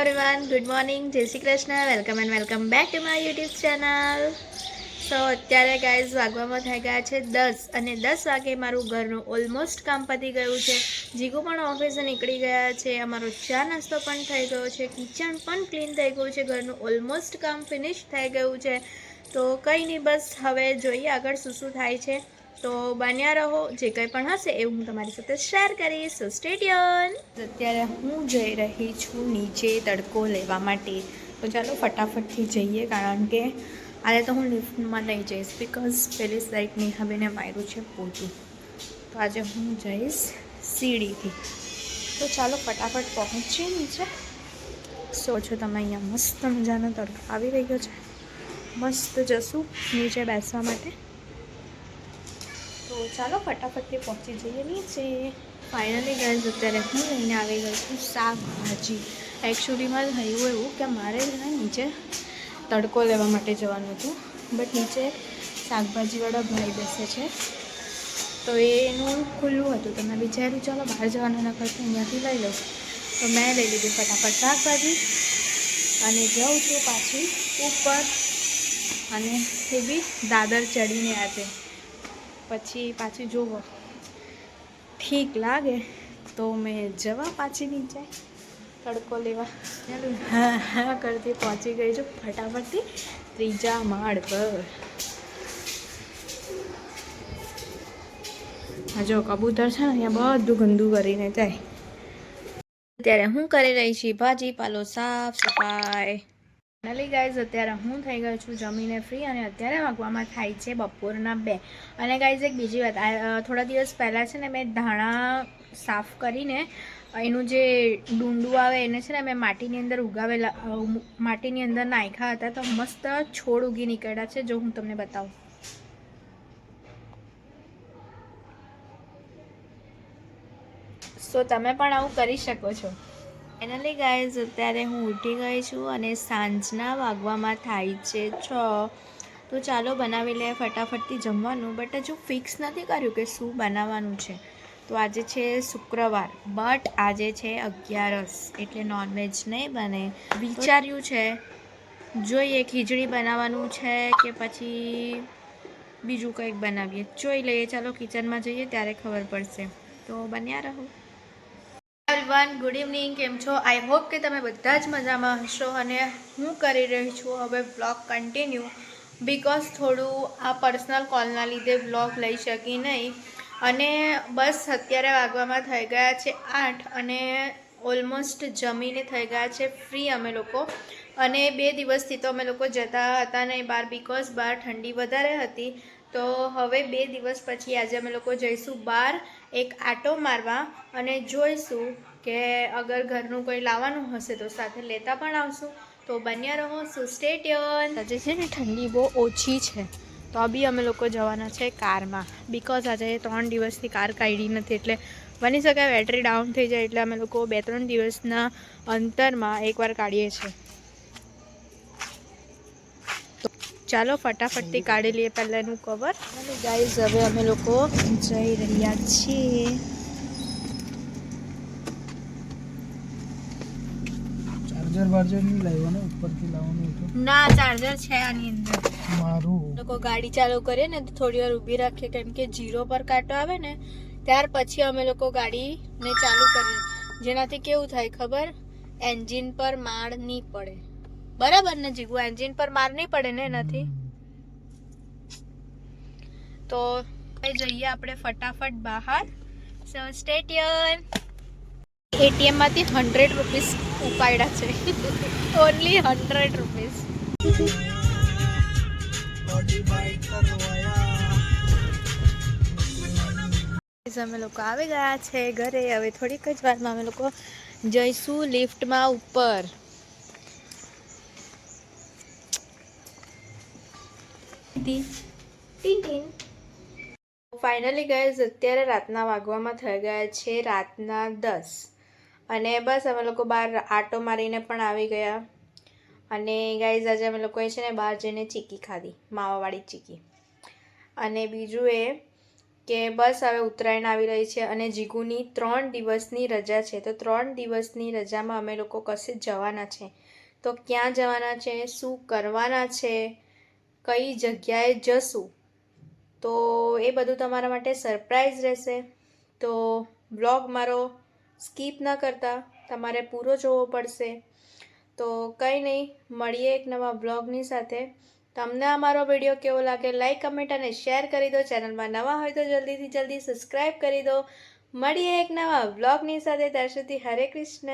Everyone good morning જય Shri Krishna welcome and welcome back to my YouTube channel so અત્યારે guys વાગવામાં થઈ ગયા છે દસ અને દસ વાગે મારું ઘરનું ઓલમોસ્ટ કામ પતી ગયું છે. જીગુ પણ ઓફિસે નીકળી ગયા છે. અમારો ચા નાસ્તો પણ થઈ ગયો છે. કિચન પણ ક્લીન થઈ ગયું છે. ઘરનું ઓલમોસ્ટ કામ ફિનિશ થઈ ગયું છે. તો કંઈ નહીં, બસ હવે જોઈએ આગળ શું શું થાય છે. તો બન્યા રહો. જે કંઈ પણ હશે એ હું તમારી સાથે શેર કરીશ. સો સ્ટેડિયન અત્યારે હું જઈ રહી છું નીચે તડકો લેવા માટે. તો ચાલો ફટાફટથી જઈએ, કારણ કે આજે તો હું લિફ્ટમાં નહીં જઈશ બિકોઝ પેલી સાઈડ નેહાબેને માર્યું છે પોતું. તો આજે હું જઈશ સીડીથી. તો ચાલો ફટાફટ પહોંચીએ નીચે. સો છો તમે અહીંયા મસ્ત મજાનો તડકો આવી રહ્યો છે. મસ્ત જશું નીચે બેસવા માટે. તો ચાલો ફટાફટથી પહોંચી જઈએ નીચે. ફાઇનલી ગાઈઝ અત્યારે હું લઈને આવી ગઈ છું શાકભાજી. એકચ્યુઅલીમાં થયું એવું કે મારે ને નીચે તડકો લેવા માટે જવાનું હતું. બટ નીચે શાકભાજીવાળા ભાઈ બેસે છે. તો એનું ખુલ્લું હતું. તો મેં વિચાર્યું ચાલો બહાર જવાનું ના કરતું અહીંયાથી લઈ લઉં. તો મેં લઈ લીધું ફટાફટ શાકભાજી. અને જાઉં છું પાછી ઉપર. અને એ બી દાદર ચડીને આજે. પછી પાછી જોવો ઠીક લાગે તો મેં જવા પાછી નીચે તડકો લેવા. ચાલો. હા હા કરતી પહોંચી ગઈ છું ફટાફટથી ત્રીજા માળ પર. જો કબૂતર છે ને અહીંયા બધું ગંદુ કરીને જાય. અત્યારે હું કરી રહી છીએ ભાજી પાલો સાફ સફાઈ. ફાઇનલી ગાઈઝ અત્યારે હું થઈ ગયો છું જમીને ફ્રી અને અત્યારે વાગવામાં થાય છે બપોરના બે. અને ગાઈઝ એક બીજી વાત થોડા દિવસ પહેલાં છે ને મેં ધાણા સાફ કરીને એનું જે ડુંડું આવે એને છે ને મેં માટીની અંદર ઉગાવેલા માટીની અંદર નાખ્યા હતા તો મસ્ત છોડ ઉગી નીકળ્યા છે, જો હું તમને બતાવું. સો તમે પણ આવું કરી શકો છો. ફાઇનલી ગાઈઝ અત્યારે હું ઉઠી ગઈ છું અને સાંજના વાગવામાં થાય છે છ. તો ચાલો બનાવી લે ફટાફટથી જમવાનું. બટ હજુ ફિક્સ નથી કર્યું કે શું બનાવવાનું છે. તો આજે છે શુક્રવાર બટ આજે છે અગિયારસ, એટલે નોનવેજ નહીં બને. વિચાર્યું છે, જોઈએ ખીચડી બનાવવાનું છે કે પછી બીજું કંઈક બનાવીએ. જોઈ લઈએ, ચાલો કિચનમાં જઈએ, ત્યારે ખબર પડશે. તો બન્યા રહો. એવરીવન ગુડ ઇવનિંગ કેમ છો? આઈ હોપ કે તમે બધા જ મજામાં હશો અને હું કરી રહી છું હવે બ્લોગ કન્ટિન્યુ બિકોઝ થોડું આ પર્સનલ કોલના લીધે બ્લોગ લઈ શકી નહીં. અને બસ અત્યારે વાગવામાં થઈ ગયા છે આઠ અને ઓલમોસ્ટ જમીને થઈ ગયા છે ફ્રી અમે લોકો. અને બે દિવસથી તો અમે લોકો જતા હતા નહીં બહાર બિકોઝ બહાર ઠંડી વધારે હતી. તો હવે બે દિવસ પછી આજે અમે લોકો જઈશું બહાર એક આટો મારવા અને જોઈશું કે અગર ઘરનું કોઈ લાવવાનું હશે તો સાથે લેતા પણ આવશું. તો બન્યા રહો સો સ્ટેટ્યન આજે છે ને ઠંડી બહુ ઓછી છે. તો બી અમે લોકો જવાના છે કારમાં. બિકોઝ આજે ત્રણ દિવસથી કાર કાઢી નથી એટલે બની શકાય બેટરી ડાઉન થઈ જાય એટલે અમે લોકો બે ત્રણ દિવસના અંતરમાં એકવાર કાઢીએ છીએ. ચાલો ફટાફટથી કાઢી લઈએ પહેલાં એનું કવર અને ગાઈઝ હવે અમે લોકો જઈ રહ્યા છીએ. ચાર્જર બાર્જર નહીં લાવ્યો ઉપરથી લાવવાનું ના ચાર્જર છે આની અંદર. મારું. લોકો ગાડી ચાલુ કરીએ ને તો થોડી વાર ઊભી રાખીએ કેમ કે જીરો પર કાંટો આવે ને ત્યાર પછી અમે લોકો ગાડીને ચાલુ કરીએ. જેનાથી કેવું થાય ખબર? એન્જિન પર માળ નહીં પડે. બરાબર ને જીગુ એન્જિન પર માર નહીં પડે ને એનાથી. તો જઈએ આપણે ફટાફટ બહાર. સો સ્ટેટિયન એટીએમમાંથી હંડ્રેડ રૂપીસ ઉપાડ્યા છે. ઓનલી હંડ્રેડ રૂપીસ અમે લોકો આવી ગયા છે ઘરે. હવે થોડીક જ વારમાં અમે લોકો જઈશું લિફ્ટમાં ઉપર. ફાઇનલી ગાઈઝ અત્યારે રાતના વાગવામાં થઈ ગયા છે રાતના દસ. અને બસ અમે લોકો બહાર આટો મારીને પણ આવી ગયા. અને ગાઈઝ આજે અમે લોકોએ છે ને બહાર જઈને ચીકી ખાધી માવાવાળી ચીકી. અને બીજું એ કે બસ હવે ઉત્તરાયણ આવી રહી છે અને જીગુની ત્રણ દિવસની રજા છે. તો ત્રણ દિવસની રજામાં અમે લોકો કશે જવાના છે? તો ક્યાં જવાના છે? શું કરવાના છે? કઈ જગ્યાએ જશું? તો એ બધું તમારા માટે સરપ્રાઈઝ રહેશે. તો બ્લોગ મારો સ્કીપ ન કરતા, તમારે પૂરો જોવો પડશે. તો કંઈ નહીં, મળીએ એક નવા બ્લોગની સાથે. તમને અમારો વીડિયો કેવો લાગે, લાઈક, કમેન્ટ અને શેર કરી દો. ચેનલમાં નવા હોય તો જલ્દીથી જલ્દી સબસ્ક્રાઈબ કરી દો. મળીએ એક નવા બ્લોગની સાથે. ત્યાં સુધી હરે કૃષ્ણ.